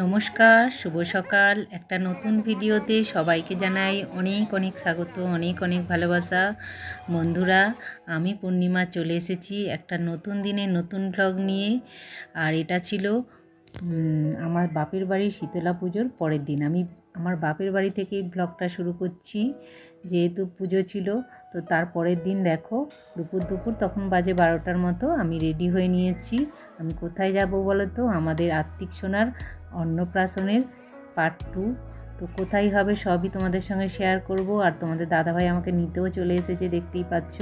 নমস্কার, শুভ সকাল। একটা নতুন ভিডিওতে সবাইকে জানাই অনেক অনেক স্বাগত, অনেক অনেক ভালোবাসা। বন্ধুরা, আমি পূর্ণিমা চলে এসেছি একটা নতুন দিনে নতুন ব্লগ নিয়ে। আর এটা ছিল আমার বাপের বাড়ির শীতলা পুজোর পরের দিন। আমি আমার বাপের বাড়ি থেকেই ব্লগটা শুরু করছি। যেহেতু পুজো ছিল, তো তার পরের দিন দেখো, দুপুর দুপুর তখন বাজে বারোটার মতো আমি রেডি হয়ে নিয়েছি। আমি কোথায় যাব বলো তো আমাদের আত্মিক সোনার অন্নপ্রাশনের পার্ট টু তো কোথায় হবে সবই তোমাদের সঙ্গে শেয়ার করব। আর তোমাদের দাদাভাই আমাকে নিতেও চলে এসেছে, দেখতেই পাচ্ছ।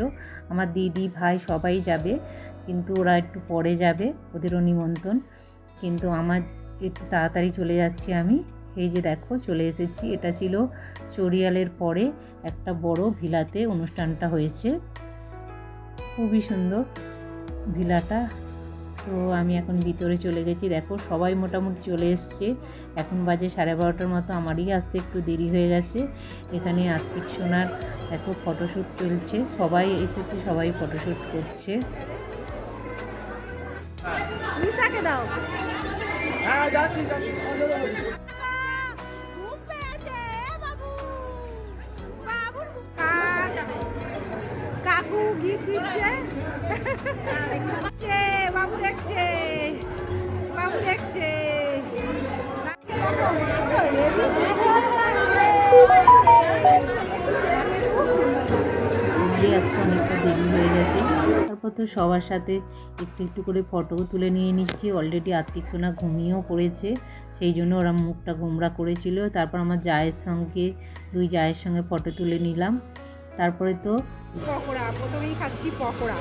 আমার দিদি, ভাই সবাই যাবে, কিন্তু ওরা একটু পরে যাবে, ওদেরও নিমন্ত্রণ। কিন্তু আমার একটু তাড়াতাড়ি চলে যাচ্ছি আমি। এই যে দেখো, চলে এসেছি। এটা ছিল চড়িয়ালের পরে একটা বড় ভিলাতে অনুষ্ঠানটা হয়েছে। খুবই সুন্দর ভিলাটা। তো আমি এখন ভিতরে চলে গেছি। দেখো, সবাই মোটামুটি চলে এসছে। এখন বাজে সাড়ে বারোটার মতো। আমারই আসতে একটু দেরি হয়ে গেছে। এখানে আত্মিক সোনার দেখো ফটোশ্যুট চলছে। সবাই এসেছে, সবাই ফটোশ্যুট করছে। দাও। হ্যাঁ যাচ্ছি কাক গিফট দিচ্ছে। বাবু দেখছে? বাবু দেখছে। তারপর তো সবার সাথে একটু একটু করে ফটোও তুলে নিয়ে নিচ্ছি। অলরেডি আর্থিক সোনা ঘুমিয়েও পড়েছে সেই জন্য ওরা মুখটা গোমরা করেছিল। তারপর আমার জায়ের সঙ্গে দুই জায়ের সঙ্গে ফটো তুলে নিলাম। তারপরে তো পকোড়া প্রথমেই খাচ্ছি পকোড়া।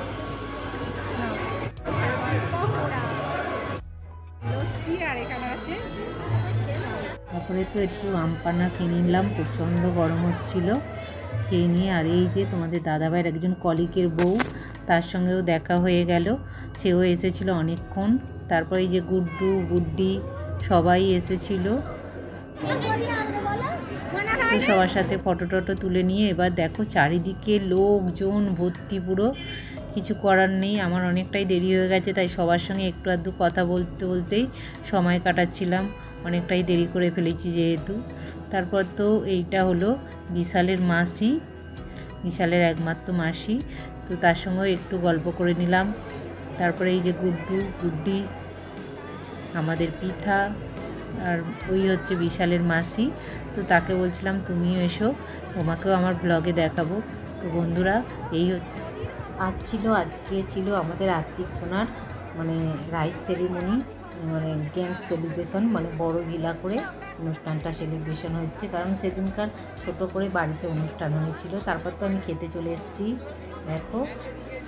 আর এখানে আছে। তারপরে তো একটু আমপানা কিনে নিলাম প্রচণ্ড গরম হচ্ছিল। খেয়ে নিয়ে আর এই যে তোমাদের দাদাভাইয়ের একজন কলিকের বউ তার সঙ্গেও দেখা হয়ে গেল। সেও এসেছিল অনেকক্ষণ। তারপরে এই যে গুড্ডু গুড্ডি সবাই এসেছিল। তো সবার সাথে ফটো টটো তুলে নিয়ে এবার দেখো চারিদিকে লোকজন, ভর্তি পুরো। কিছু করার নেই, আমার অনেকটাই দেরি হয়ে গেছে, তাই সবার সঙ্গে একটু আধটু কথা বলতে বলতেই সময় কাটাচ্ছিলাম। অনেকটাই দেরি করে ফেলেছি যেহেতু। তারপর তো এইটা হলো বিশালের মাসি, বিশালের একমাত্র মাসি। তো তার সঙ্গেও একটু গল্প করে নিলাম। তারপরে এই যে গুড্ডু, গুড্ডি, আমাদের পিঠা আর ওই হচ্ছে বিশালের মাসি। তো তাকে বলছিলাম, তুমিও এসো, তোমাকেও আমার ব্লগে দেখাবো। তো বন্ধুরা, এই হচ্ছে আজ ছিল, আজকে ছিল আমাদের আর্থিক সোনার মানে রাইস সেরিমনি মানে গেমস সেলিব্রেশন মানে বড় ভিলা করে অনুষ্ঠানটা সেলিব্রেশন হচ্ছে। কারণ সেদিনকার ছোট করে বাড়িতে অনুষ্ঠান হয়েছিল। তারপর তো আমি খেতে চলে এসেছি। দেখো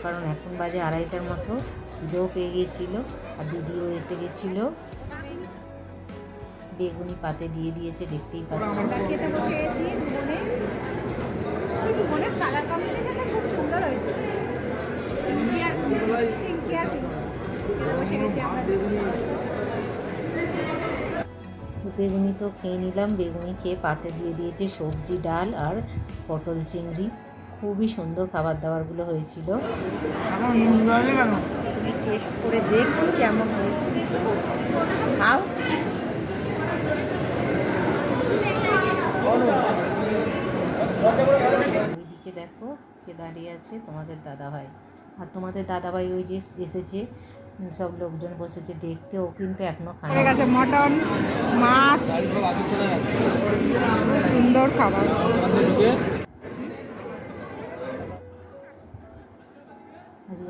কারণ এখন বাজে আড়াইটার মতো খিদেও পেয়ে গিয়েছিল আর দিদিও এসে গেছিল। বেগুনি পাতে দিয়ে দিয়েছে দেখতেই পাচ্ছ। বেগুনি তো খেয়ে নিলাম। বেগুনি খেয়ে পাতে দিয়ে দিয়েছে সবজি ডাল আর পটল চিংড়ি। খুবই সুন্দর খাবার দাবারগুলো হয়েছিল তুমি টেস্ট করে দেখো কেমন হয়েছে। খাও। ওইদিকে দেখো কে দাঁড়িয়ে আছে? তোমাদের দাদাভাই। আর তোমাদের দাদাভাই ওই যে এসেছে সব লোকজন বসেছে দেখতে ও কিন্তু এখনও খায় গেছে মটন মাছ। সুন্দর খাবার।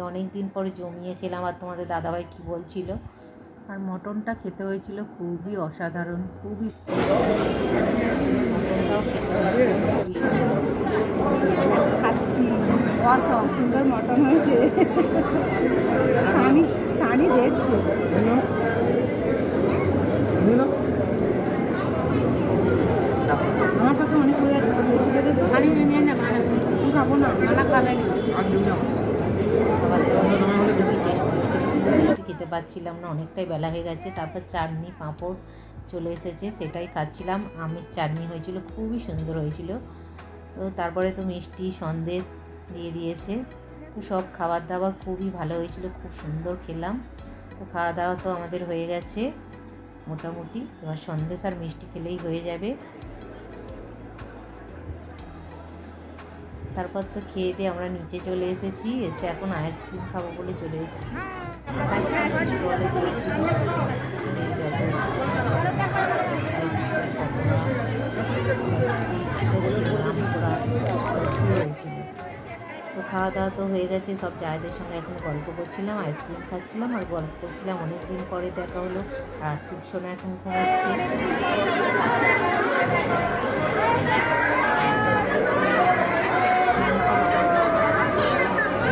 অনেক দিন পরে জমিয়ে খেলাম আর তোমাদের দাদাভাই কি বলছিল? আর মটনটা খেতে হয়েছিল খুবই অসাধারণ খুবই খাচ্ছি। অসম সুন্দর মটন হয়েছে সানি সানি দেখছে আমার কাছে অনেক হয়ে যাচ্ছে না ভাড়া খাব না ভাড়া খাবে না খাবার দাবার খুবই টেস্টি হয়েছিল কিন্তু বেশি খেতে পাচ্ছিলাম না, অনেকটাই বেলা হয়ে গেছে। তারপর চাটনি, পাঁপড় চলে এসেছে, সেটাই খাচ্ছিলাম। আমের চাটনি হয়েছিল, খুবই সুন্দর হয়েছিল। তো তারপরে তো মিষ্টি সন্দেশ দিয়ে দিয়েছে। তো সব খাবার দাবার খুবই ভালো হয়েছিল, খুব সুন্দর খেলাম। তো খাওয়া দাওয়া তো আমাদের হয়ে গেছে, মোটামুটি। এবার সন্দেশ আর মিষ্টি খেলেই হয়ে যাবে। তারপর তো খেয়ে দিয়ে আমরা নিচে চলে এসেছি, এসে এখন আইসক্রিম খাব বলে চলে এসেছি। তো খাওয়া দাওয়া তো হয়ে গেছে, সব চায়েদের সঙ্গে এখন গল্প করছিলাম আইসক্রিম খাচ্ছিলাম আর গল্প করছিলাম। অনেক দিন পরে দেখা হলো আর আর্থিক সোনা এখন ঘুমাচ্ছে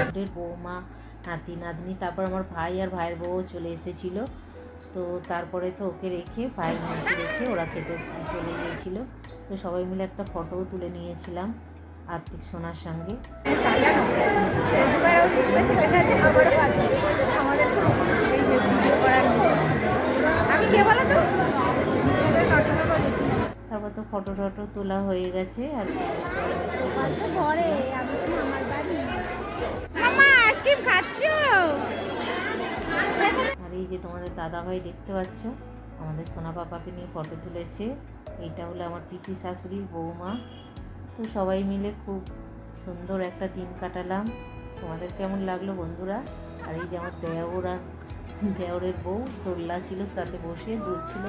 ঠাকুরের বৌমা নাতি নাতনি তারপর আমার ভাই আর ভাইয়ের বউ চলে এসেছিল। তো তারপরে তো ওকে রেখে ভাইয়ের মেয়েকে রেখে ওরা খেতে চলে গিয়েছিল। তো সবাই মিলে একটা ফটোও তুলে নিয়েছিলাম আর্থিক সোনার সঙ্গে। তারপর তো ফটো টটো তোলা হয়ে গেছে আর মিলে আর এই যে তোমাদের দাদাভাই দেখতে পাচ্ছ, আমাদের সোনা পাপাকে নিয়ে ফটো তুলেছে। এইটা হলো আমার পিসি শাশুড়ির বৌমা। তো সবাই মিলে খুব সুন্দর একটা দিন কাটালাম। তোমাদের কেমন লাগল বন্ধুরা? আর এই যে আমার দেওর আর দেওরের বউ, দোল্লা ছিল, তাতে বসে দুলছিল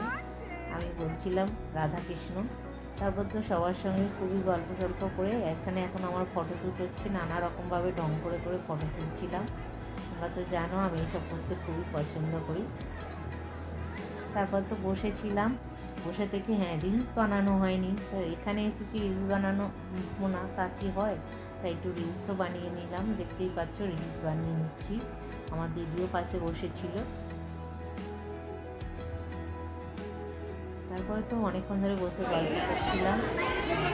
আমি বলছিলাম, রাধাকৃষ্ণ। তারপর তো সবার সঙ্গে খুবই গল্প টল্প করে, এখানে এখন আমার ফটোশ্যুট হচ্ছে, নানা রকমভাবে ঢং করে করে ফটো তুলছিলাম। তোমরা তো জানো, আমি এইসব করতে খুবই পছন্দ করি। তারপর তো বসেছিলাম। বসে থেকে হ্যাঁ রিলস বানানো হয়নি। তো এখানে এসেছি রিলস বানানো না, তা কি হয়? তাই একটু রিলসও বানিয়ে নিলাম। দেখতেই পাচ্ছ রিলস বানিয়ে নিচ্ছি। আমার দিদিও পাশে বসেছিল। তারপরে তো অনেকক্ষণ ধরে বসে গল্প করছিলাম।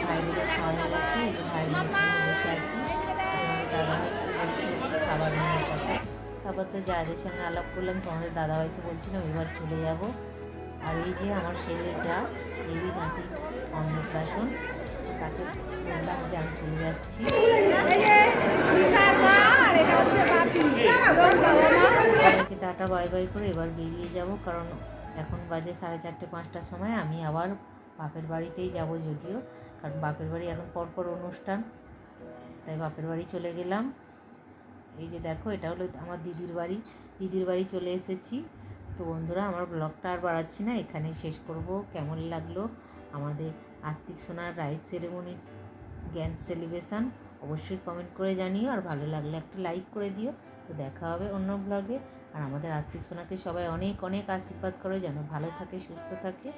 ভাইগুলো খাওয়া হয়ে গেছে ভাই নিয়ে বসে আছি। বলছিল খাবার নেওয়ার কথা। তারপর তো যাদের সঙ্গে আলাপ করলাম তোমাদের দাদাভাইকে বলছিলাম এবার চলে যাব। আর এই যে আমার সেজে যা, দেবী নাতি অন্নপ্রাশন, তাকে বললাম যে আমি চলে যাচ্ছি। সবাইকে টাটা, বাই বাই করে এবার বেরিয়ে যাব, কারণ এখন বাজে সাড়ে চারটে, পাঁচটার সময়। আমি আবার বাপের বাড়িতেই যাব যদিও, কারণ বাপের বাড়ি এখন পরপর অনুষ্ঠান, তাই বাপের বাড়ি চলে গেলাম। এই যে দেখো, এটা হলো আমার দিদির বাড়ি। দিদির বাড়ি চলে এসেছি। তো বন্ধুরা, আমার ব্লগটা আর বাড়াচ্ছি না এখানে শেষ করব। কেমন লাগল আমাদের আর্থিক সোনার রাইস সেরেমনি জ্ঞান সেলিব্রেশন অবশ্যই কমেন্ট করে জানিও। আর ভালো লাগলে একটা লাইক করে দিও। তো দেখা হবে অন্য ব্লগে আর আমাদের আর্থিক সোনাকে সবাই অনেক অনেক আশীর্বাদ করো, যেন ভালো থাকে, সুস্থ থাকে।